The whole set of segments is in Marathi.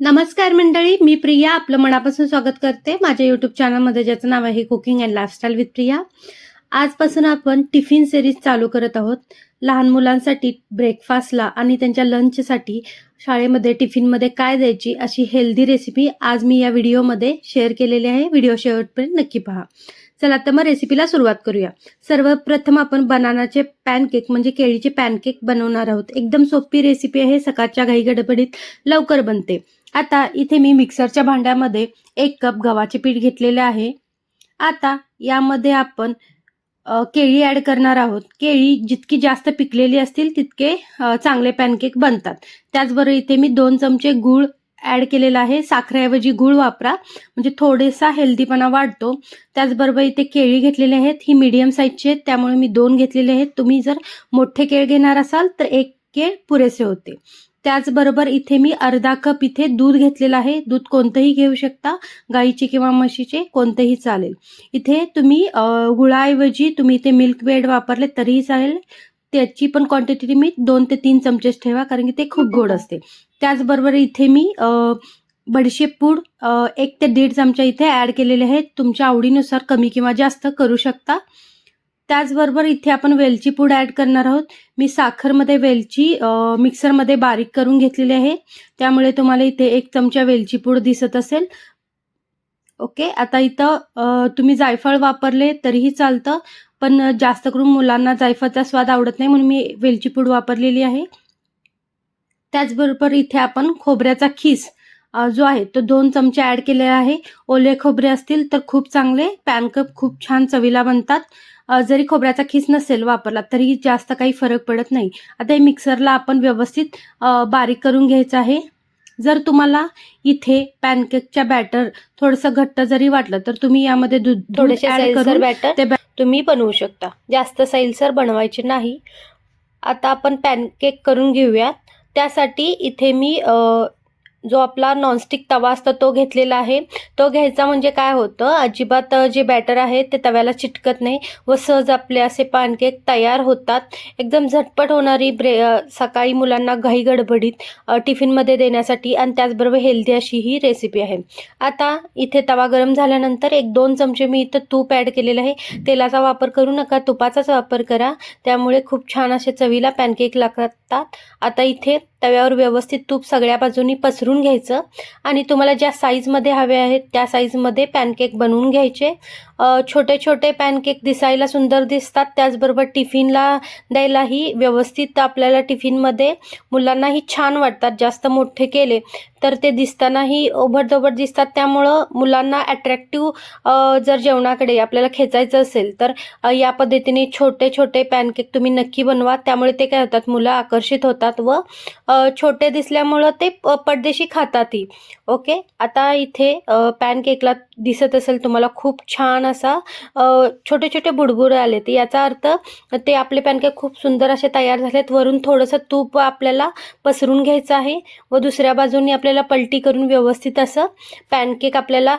नमस्कार मंडळी मी प्रिया. आपलं मनापासून स्वागत करते. माझ्या यूट्यूब चॅनलमध्ये ज्याचं नाव आहे cooking and lifestyle with Priya. आजपासून आपण टिफिन सिरीज चालू करत आहोत. लहान मुलांसाठी ब्रेकफास्टला आणि त्यांच्या लंचसाठी शाळेमध्ये टिफिनमध्ये काय द्यायची अशी हेल्दी रेसिपी आज मी या व्हिडिओमध्ये शेअर केलेली आहे. व्हिडिओ शेवटपर्यंत नक्की पहा. चला तर मग रेसिपीला सुरुवात करूया. सर्वप्रथम आपण बनानाचे पॅनकेक म्हणजे केळीचे पॅनकेक बनवणार आहोत. एकदम सोपी रेसिपी आहे. सकाळच्या घाई गडबडीत लवकर बनते. आता इथे मी मिक्सरच्या भांड्यामध्ये एक कप गव्हाचे पीठ घेतलेले आहे. आता यामध्ये आपण केळी ॲड करणार आहोत. केळी जितकी जास्त पिकलेली असतील तितके चांगले पॅनकेक बनतात. त्याचबरोबर इथे मी दोन चमचे गूळ ॲड केलेला आहे. साखरेऐवजी गूळ वापरा. म्हणजे थोडेसा हेल्दीपणा वाढतो. त्याचबरोबर इथे केळी घेतलेली आहेत. ही मीडियम साईजची आहेत. त्यामुळे मी दोन घेतलेले आहेत. तुम्ही जर मोठे केळ घेणार असाल तर एक केळ पुरेसे होते. त्याचबरोबर इथे मी अर्धा कप इथे दूध घेतलेलं आहे. दूध कोणतंही घेऊ शकता गाईचे किंवा म्हशीचे कोणतेही चालेल. इथे तुम्ही गुळाऐवजी तुम्ही इथे मिल्क बेड वापरले तरीही चालेल. त्याची पण क्वांटिटी मी दोन ते तीन चमचेच ठेवा कारण की ते खूप गोड असते. त्याचबरोबर इथे मी बडीशेप पूड एक ते दीड चमचा इथे ॲड केलेले आहेत. तुमच्या आवडीनुसार कमी किंवा जास्त करू शकता. त्याचबरोबर इथे आपण वेलची पूड ॲड करणार आहोत. मी साखरमध्ये वेलची मिक्सरमध्ये बारीक करून घेतलेली आहे. त्यामुळे तुम्हाला इथे एक चमचा वेलची पूड दिसत असेल. ओके आता इथं तुम्ही जायफळ वापरले तरीही चालतं पण जास्त करून मुलांना जायफळचा स्वाद आवडत नाही म्हणून मी वेलची पूड वापरलेली आहे. त्याचबरोबर इथे आपण खोबऱ्याचा खीस जो आहे तो दोन चमचे ॲड केलेला आहे. ओले खोबरे असतील तर खूप चांगले पॅनकप खूप छान चवीला बनतात. जरी खोबऱ्याचा खीस नसेल वापरला तरी जास्त काही फरक पडत नाही. आता हे मिक्सरला आपण व्यवस्थित बारीक करून घ्यायचं आहे. जर तुम्हाला इथे पॅनकेकच्या बॅटर थोडंसं घट्ट जरी वाटलं तर तुम्ही यामध्ये दूध थोडेसे सैलसर बॅटर ते बॅ- तुम्ही बनवू शकता. जास्त सैलसर बनवायचे नाही. आता आपण पॅनकेक करून घेऊयात त्यासाठी इथे मी जो आपला नॉनस्टिक तवा असतो तो घेतलेला आहे. तो घ्यायचा म्हणजे काय होतं अजिबात जे बॅटर आहे ते तव्याला चिटकत नाही व सहज आपले असे पॅनकेक तयार होतात. एकदम झटपट होणारी ब्रे सकाळी मुलांना घाई गडबडीत टिफिनमध्ये देण्यासाठी आणि त्याचबरोबर हेल्दी अशी ही रेसिपी आहे. आता इथे तवा गरम झाल्यानंतर एक दोन चमचे मी इथं तूप ॲड केलेलं आहे. तेलाचा वापर करू नका तुपाचाच वापर करा. त्यामुळे खूप छान असे चवीला पॅनकेक लागतात. आता इथे तव्यावर व्यवस्थित तूप सगळ्या बाजूनी पसरून घ्यायचं. आणि तुम्हाला ज्या साईजमध्ये हवे आहेत त्या साईजमध्ये पॅनकेक बनवून घ्यायचे. छोटे छोटे पॅनकेक दिसायला सुंदर दिसतात. त्याचबरोबर टिफिनला द्यायलाही व्यवस्थित आपल्याला टिफिनमध्ये मुलांनाही छान वाटतात जास्त मोठे केले तर ते दिसतानाही ओबडधोबड दिसतात. त्यामुळं मुलांना अट्रॅक्टिव्ह जर जेवणाकडे आपल्याला खेचायचं असेल तर या पद्धतीने छोटे छोटे पॅनकेक तुम्ही नक्की बनवा. त्यामुळे ते काय होतात मुलं आकर्षित होतात व छोटे दिसल्यामुळं ते प- पडदेशी खातातही. ओके? आता इथे पॅनकेकला दिसत असेल तुम्हाला खूप छान असा छोटे छोटे बुडबुडे आले ते. याचा अर्थ ते आपले पॅनकेक खूप सुंदर असे तयार झालेत. वरून थोडंसं तूप आपल्याला पसरून घ्यायचं आहे व दुसऱ्या बाजूनी आपल्याला पलटी करून व्यवस्थित असं पॅनकेक आपल्याला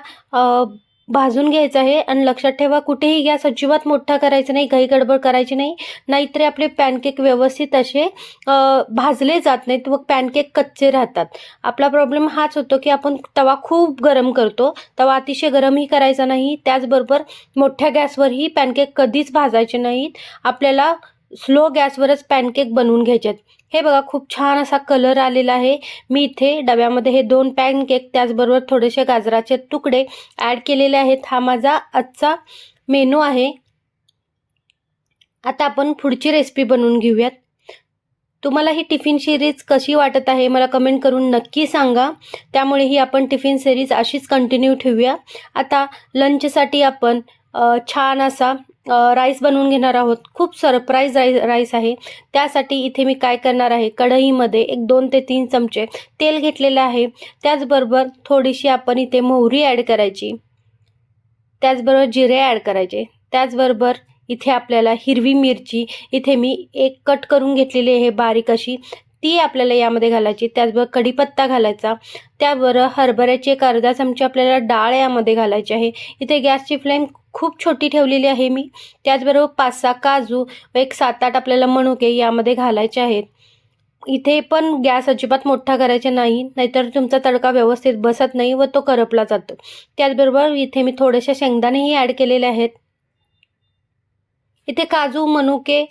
भाजून घ्यायचं आहे आणि लक्षात ठेवा कुठेही गॅस अजिबात मोठा करायचा नाही घाई गडबड करायची नाही. नाहीतर आपले पॅनकेक व्यवस्थित असे भाजले जात नाहीत व पॅनकेक कच्चे राहतात. आपला प्रॉब्लेम हाच होतो की आपण तवा खूप गरम करतो. तवा अतिशय गरमही करायचा नाही. त्याचबरोबर मोठ्या गॅसवरही पॅनकेक कधीच भाजायचे नाहीत. आपल्याला स्लो गॅसवरच पॅनकेक बनवून घ्यायचे आहेत हे बघा खूप छान असा कलर आलेला आहे. मी इथे डब्यामध्ये हे दोन पॅनकेक त्याचबरोबर थोडेसे गाजराचे तुकडे ॲड केलेले आहेत. हा माझा आजचा मेनू आहे. आता आपण पुढची रेसिपी बनवून घेऊयात. तुम्हाला ही टिफिन सिरीज कशी वाटत आहे मला कमेंट करून नक्की सांगा. त्यामुळे ही आपण टिफिन सिरीज अशीच कंटिन्यू ठेवूया. आता लंचसाठी आपण छान असा राईस बनवून घेणार आहोत. खूप सरप्राईज राई राईस आहे. त्यासाठी इथे मी काय करणार आहे? कढईमध्ये एक दोन ते तीन चमचे तेल घेतलेलं आहे. त्याचबरोबर थोडीशी आपण इथे मोहरी ॲड करायची. त्याचबरोबर जिरे ॲड करायचे. त्याचबरोबर इथे आपल्याला हिरवी मिरची इथे मी एक कट करून घेतलेली आहे बारीक अशी. ती आपल्याला यामध्ये घालायची. त्याचबरोबर कढीपत्ता घालायचा. त्याबरोबर हरभऱ्याची एक अर्धा चमचा आपल्याला डाळ यामध्ये घालायची आहे. इथे गॅसची फ्लेम खूप छोटी ठेवलेली आहे मी. त्याचबरोबर पाच सहा काजू व एक सात आठ आपल्याला मनुके यामध्ये घालायचे आहेत. इथे पण गॅस अजिबात मोठा करायचा नाही नाहीतर तुमचा तडका व्यवस्थित बसत नाही व तो करपला जातो. त्याचबरोबर इथे मी थोडेसे शेंगदाणेही ॲड केलेले आहेत. इथे काजू मनुके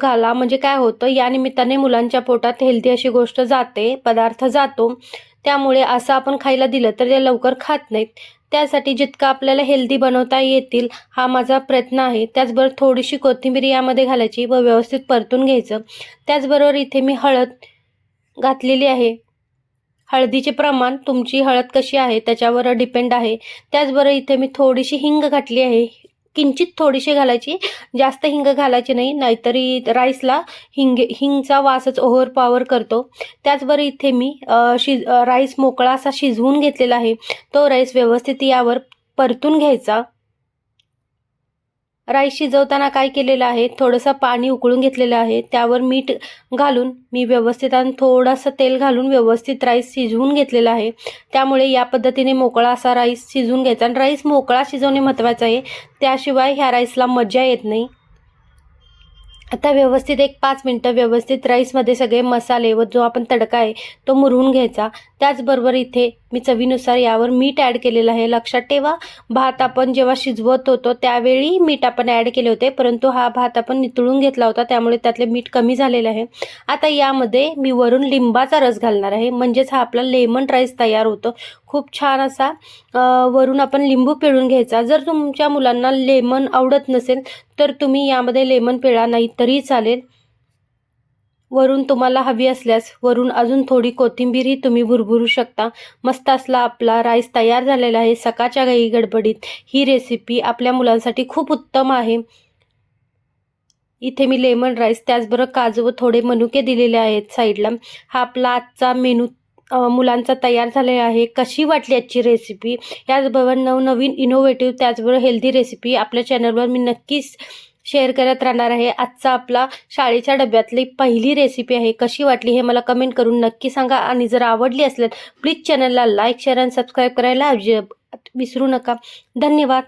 घाला. म्हणजे काय होतं या निमित्ताने मुलांच्या पोटात हेल्दी अशी गोष्ट जाते पदार्थ जातो. त्यामुळे असं आपण खायला दिलं तर ते लवकर खात नाहीत. त्यासाठी जितकं आपल्याला हेल्दी बनवता येतील हा माझा प्रयत्न आहे. त्याचबरोबर थोडीशी कोथिंबीर यामध्ये घालायची व व्यवस्थित परतून घ्यायचं. त्याचबरोबर इथे मी हळद घातलेली आहे. हळदीचे प्रमाण तुमची हळद कशी आहे त्याच्यावर डिपेंड आहे. त्याचबरोबर इथे मी थोडीशी हिंग घातली आहे. किंचित थोडीशी घालायची. जास्त हिंग घालायची नाही नाहीतरी राईसला हिंग हिंगचा वासच ओव्हर पॉवर करतो. त्याचबरोबर इथे मी शिज राईस मोकळा असा शिजवून घेतलेला आहे. तो राईस व्यवस्थित यावर परतून घ्यायचा. राईस शिजवताना काय केलेलं आहे? थोडंसं पाणी उकळून घेतलेलं आहे. त्यावर मीठ घालून मी व्यवस्थित आणि थोडंसं तेल घालून व्यवस्थित राईस शिजवून घेतलेला आहे. त्यामुळे या पद्धतीने मोकळा असा राईस शिजवून घ्यायचा. आणि राईस मोकळा शिजवणे महत्त्वाचं आहे. त्याशिवाय ह्या राईसला मजा येत नाही. आता व्यवस्थित एक पाच मिनटं व्यवस्थित राईसमध्ये सगळे मसाले व जो आपण तडका आहे तो मुरवून घ्यायचा. त्याचबरोबर इथे मी चवीनुसार यावर मीठ ॲड केलेलं आहे. लक्षात ठेवा भात आपण जेव्हा शिजवत होतो त्यावेळी मीठ आपण ॲड केले होते परंतु हा भात आपण नितळून घेतला होता त्यामुळे त्यातले मीठ कमी झालेलं आहे. आता यामध्ये मी वरून लिंबाचा रस घालणार आहे. म्हणजेच हा आपला लेमन राईस तयार होतो. खूप छान असा वरून आपण लिंबू पिळून घ्यायचा. जर तुमच्या मुलांना लेमन आवडत नसेल तर तुम्ही यामध्ये लेमन पिळा नाही तरी चालेल. वरून तुम्हाला हवी असल्यास वरून अजून थोडी कोथिंबीरही तुम्ही भुरभुरू शकता. मस्त असला आपला राईस तयार झालेला आहे. सकाळच्या घाई गडबडीत ही रेसिपी आपल्या मुलांसाठी खूप उत्तम आहे. इथे मी लेमन राईस त्याचबरोबर काजू व थोडे मनुके दिलेले आहेत साईडला हा आपला आजचा मेनू मुलांचा तयार झालेला आहे कशी वाटली आजची रेसिपी याचबरोबर नवनवीन इनोव्हेटिव्ह त्याचबरोबर हेल्दी रेसिपी आपल्या चॅनलवर मी नक्कीच शेअर करत राहणार आहे. आजचा आपला शाळेच्या डब्यातली पहिली रेसिपी आहे. कशी वाटली हे मला कमेंट करून नक्की सांगा. आणि जर आवडली असल्यास प्लीज चॅनलला लाईक शेअर आणि सबस्क्राईब करायला अजिबात विसरू नका. धन्यवाद.